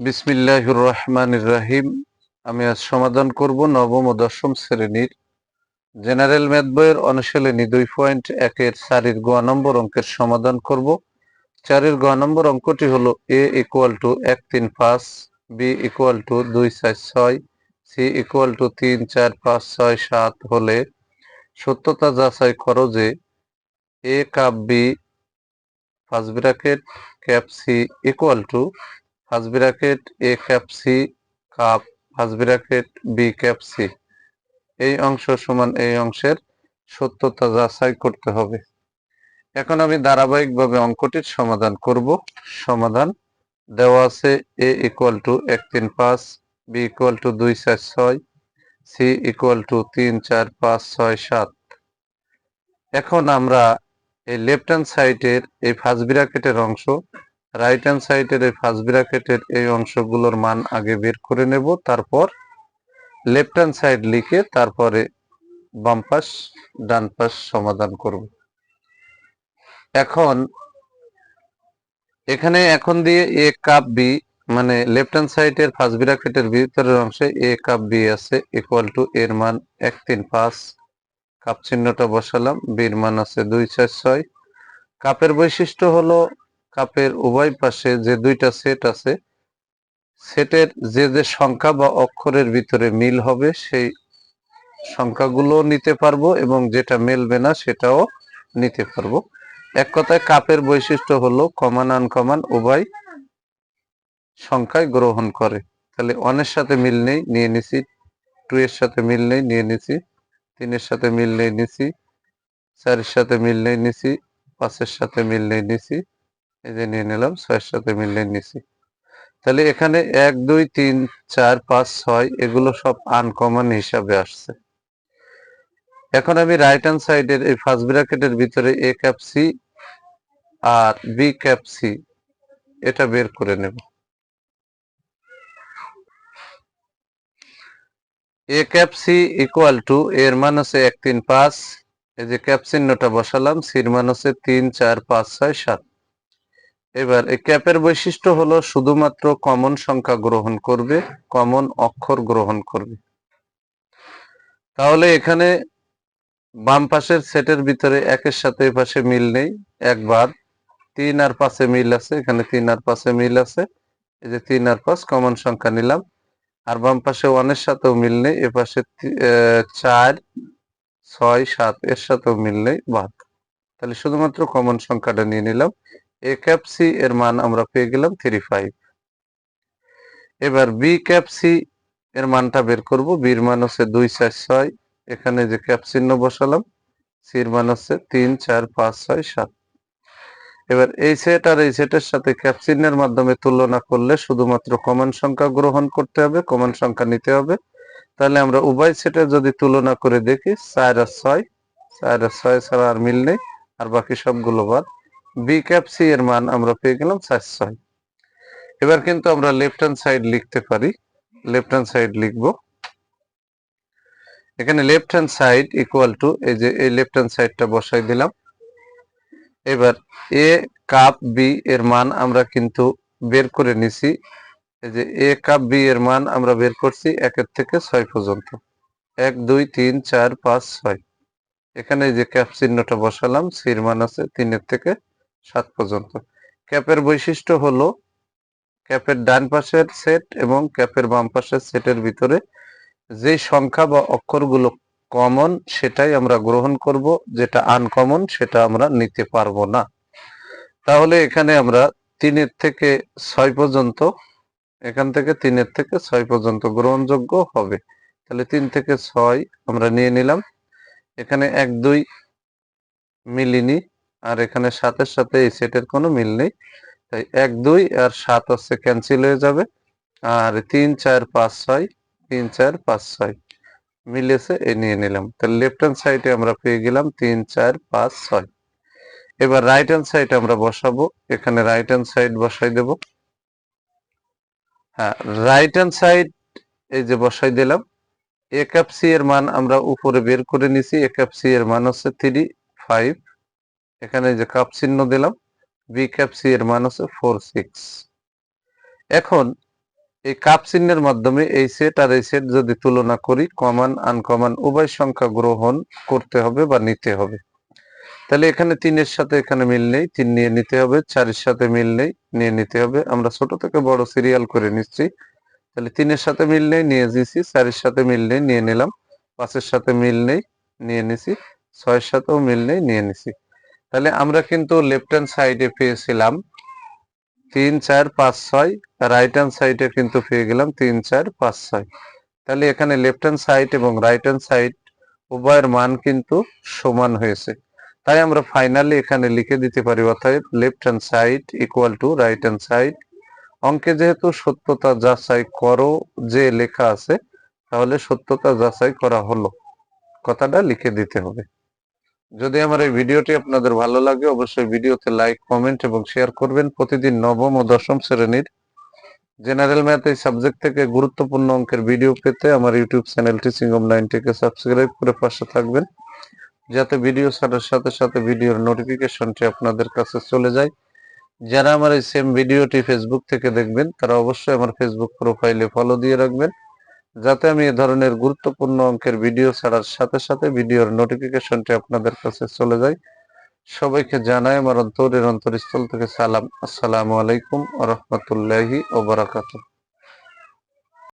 বিসমিল্লাহির রহমানির রাহিম আমি আজ সমাধান করব নবম ও দশম শ্রেণির জেনারেল ম্যাথ বইয়ের অনুশীলনী দুই পয়েন্ট একের চারির গোয়া নম্বর অঙ্কের সমাধান করব। চারের গোয়া নম্বর অঙ্কটি হলো এ ইকুয়াল টু এক তিন পাঁচ, বি ইকুয়াল টু দুই চার ছয়, সি ইকুয়াল টু তিন চার পাঁচ ছয় সাত হলে সত্যতা যাচাই করো যে A cup B first bracket, cap C equal to first bracket A cap C cup first bracket B cap C এই অংশ সমান এই অংশের সত্যতা যাচাই করতে হবে। এখন আমি ধারাবাহিকভাবে অঙ্কটির সমাধান করব। সমাধান দেওয়া আছে এ ইকুয়াল টু এক তিন পাঁচ বি ইকুয়াল টু দুই চার ছয় সি ইকুয়াল টু তিন চার পাঁচ ছয় সাত। এখন আমরা এই লেফট হ্যান্ড সাইডের এই ফার্স্ট ব্র্যাকেটের অংশ রাইট হ্যান্ড সাইডের এই ফার্স্ট ব্র্যাকেটের এই অংশগুলোর মান আগে বের করে নেব, তারপর লেফট হ্যান্ড সাইড লিখে তারপরে বাম পাশ, ডান পাশ সমাধান করব। এখন এখানে এখন দিয়ে এ কাপ বি মানে লেফট হ্যান্ড সাইডের ফার্স্ট ব্র্যাকেটের ভিতরের অংশে এ কাপ বি আছে ইকুয়াল টু এর মান এক তিন পাঁচ। কাপ চিহ্নটা বসালাম বির মান আছে দুই চার ছয়। কাপের বৈশিষ্ট্য হলো কাপের উভয় পাশে যে দুইটা সেট আছে সেটের যে যে সংখ্যা বা অক্ষরের ভিতরে মিল হবে, সেই সংখ্যাগুলো নিতে পারব এবং যেটা মেলবে না সেটাও নিতে পারব। এক কথায় কাপের বৈশিষ্ট্য হলো কমান আনকমান উভয় সংখ্যায় গ্রহণ করে। তাহলে অনের সাথে মিল নেই, নিয়ে নিছি। টু এর সাথে মিল নেই, নিয়ে নিছি। তিনের সাথে মিল নেই, নিছি। চারের সাথে মিল নেই, নিছি। পাঁচের সাথে মিল নেই, নিছি। এই যে নিয়ে নিলাম, ছয়ের সাথে মিল নেই নিছি। তাহলে এখানে এক, দুই, তিন, চার, পাঁচ, ছয় এগুলো সব আনকমন হিসাবে আসছে। এখন আমি রাইট হ্যান্ড সাইডের এই ফার্স্ট ব্র্যাকেটের ভিতরে এ ক্যাপ সি আর বি ক্যাপ সি এটা বের করে নেব। A cap C equal to এর মান হচ্ছে এক, তিন, পাঁচ। এই যে ক্যাপ চিহ্নটা বসালাম সির মান হচ্ছে তিন, চার, পাঁচ, ছয়, সাত। এবার এই ক্যাপের বৈশিষ্ট্য হলো শুধুমাত্র কমন সংখ্যা গ্রহণ করবে কমন অক্ষর গ্রহণ করবে। তাহলে এখানে বাম পাশের সেটের ভিতরে একের সাথে পাশে মিল নেই। একবার তিন আর পাঁচে মিল আছে, এখানে তিন আর পাঁচে মিল আছে। এই যে তিন আর পাঁচ কমন সংখ্যা নিলাম। আর বাম পাশে ওয়ানের সাথেও মিল নেই, এ পাশে চার, ছয়, সাত, এর সাথেও মিল নেই বাদ তাহলে শুধুমাত্র কমন সংখ্যাটা নিয়ে নিলাম। এ এর মান আমরা পেয়ে গেলাম থ্রি ফাইভ এবার বি ক্যাপ এর মানটা বের করব। বির মান হচ্ছে দুই চার ছয়। এখানে যে ক্যাপ চিহ্ন বসালাম সির মান হচ্ছে তিন চার পাঁচ ছয় সাত। এবার এই সেট আর এই সেটের সাথে ক্যাপ মাধ্যমে তুলনা করলে শুধুমাত্র কমন সংখ্যা গ্রহণ করতে হবে কমন সংখ্যা নিতে হবে। তাহলে আমরা উভয় সেটের যদি তুলনা করে দেখি, চার আর ছয়, চার আর ছয় ছাড়া আর মিল নেই। আর বাকি সবগুলো বাদ। বি ক্যাপ সি এর মান আমরা পেয়ে গেলাম চার ছয়। এবার কিন্তু আমরা লেফট হ্যান্ড সাইড লিখতে পারি। লেফট হ্যান্ড সাইড লিখব। এখানে left hand side equal to এই যে এই লেফট হ্যান্ড সাইডটা বসাই দিলাম। এবার এ কাপ বি এর মান আমরা কিন্তু বের করে নিছি। এই যে এ কাপ বি এর মান আমরা বের করছি একের থেকে ছয় পর্যন্ত। এক, দুই, তিন, চার, পাঁচ, ছয়। এখানে যে ক্যাপ চিহ্নটা বসালাম সির মান আছে তিনের থেকে সাত পর্যন্ত। ক্যাপের বৈশিষ্ট্য হলো ক্যাপের ডান পাশের সেট এবং ক্যাপের বাম পাশের সেটের ভিতরে যে সংখ্যা বা অক্ষরগুলো কমন সেটাই আমরা গ্রহণ করব, যেটা আনকমন সেটা আমরা নিতে পারব না। তাহলে এখানে আমরা তিনের থেকে ছয় পর্যন্ত, এখান থেকে তিনের থেকে ছয় পর্যন্ত গ্রহণযোগ্য হবে। তাহলে তিন থেকে ছয় আমরা নিয়ে নিলাম। এখানে এক, দুই মিলিনি। আর এখানে সাতের সাথে এই সেটের কোনো মিল নেই। তাই এক, দুই আর সাত হচ্ছে ক্যান্সেল হয়ে যাবে। আর তিন, চার, পাঁচ, ছয়, তিন, চার, পাঁচ, ছয় মিলেছে এ নিয়ে নিলাম। তাহলে লেফট হ্যান্ড সাইডে আমরা পেয়ে গেলাম তিন, চার, পাঁচ, ছয়। এবার রাইট হ্যান্ড সাইড আমরা বসাবো। এখানে রাইট হ্যান্ড সাইড বসাই দেব। হ্যাঁ রাইট হ্যান্ড সাইড এই যে বসাই দিলাম। এ ক্যাপ সি এর মান আমরা উপরে বের করে নিছি। এ ক্যাপ সি এর মান হচ্ছে থ্রি ফাইভ এখানে যে কাপ চিহ্ন দিলাম বি ক্যাপ সি এর মান হচ্ছে ফোর সিক্স এখন এই কাপ চিহ্নের মাধ্যমে এই সেট আর এই সেট যদি তুলনা করি কমান আনকমান উভয় সংখ্যা গ্রহণ করতে হবে বা নিতে হবে। তাহলে এখানে তিনের সাথে এখানে মিল নেই, তিন নিয়ে নিতে হবে, চারের সাথে মিল নেই, নিয়ে নিতে হবে। আমরা ছোট থেকে বড় সিরিয়াল করে নিচ্ছি। তাহলে তিনের সাথে মিল নেই, নিয়ে দিয়েছি চারের সাথে মিল নেই, নিয়ে নিলাম। পাঁচের সাথে মিল নেই, নিয়ে নিছি ছয়ের সাথেও মিল নেই, নিয়ে নিছি তাহলে আমরা কিন্তু লেফট হ্যান্ড সাইডে পেয়েছিলাম। তিন, চার, পাঁচ, ছয় রাইট হ্যান্ড সাইডে কিন্তু পেয়ে গেলাম তিন, চার, পাঁচ, ছয়। তাহলে এখানে লেফট হ্যান্ড সাইড এবং রাইট হ্যান্ড সাইড উভয়ের মান কিন্তু সমান হয়েছে। তাই আমরা ফাইনালি এখানে লিখে দিতে পারি অর্থাৎ left hand side equal to right hand side অঙ্কে যেহেতু সত্যতা যাচাই করো যে লেখা আছে, তাহলে সত্যতা যাচাই করা হলো। কথাটা লিখে দিতে হবে। যদি আমার এই ভিডিওটি আপনাদের ভালো লাগে, অবশ্যই ভিডিওতে লাইক কমেন্ট এবং শেয়ার করবেন। প্রতিদিন নবম ও দশম শ্রেণির জেনারেল ম্যাথ এই সাবজেক্ট থেকে গুরুত্বপূর্ণ অঙ্কের ভিডিও পেতে আমার ইউটিউব চ্যানেল টিচিং অফ নাইনটিকে সাবস্ক্রাইব করে পাশে থাকবেন, যাতে ভিডিও ছাড়ার সাথে সাথে ভিডিওর নোটিফিকেশনটি আপনাদের কাছে চলে যায়। যারা আমার এই সেম ভিডিওটি ফেসবুক থেকে দেখবেন, তারা অবশ্যই আমার ফেসবুক প্রোফাইলে ফলো দিয়ে রাখবেন। যাতে আমি এ ধরনের গুরুত্বপূর্ণ অঙ্কের ভিডিও ছাড়ার সাথে সাথে ভিডিওর নোটিফিকেশনটি আপনাদের কাছে চলে যায়। সবাইকে জানাই আমার অন্তরের অন্তরস্থল থেকে সালাম। আসসালামু আলাইকুম রহমতুল্লাহি ওবরাকাতুহ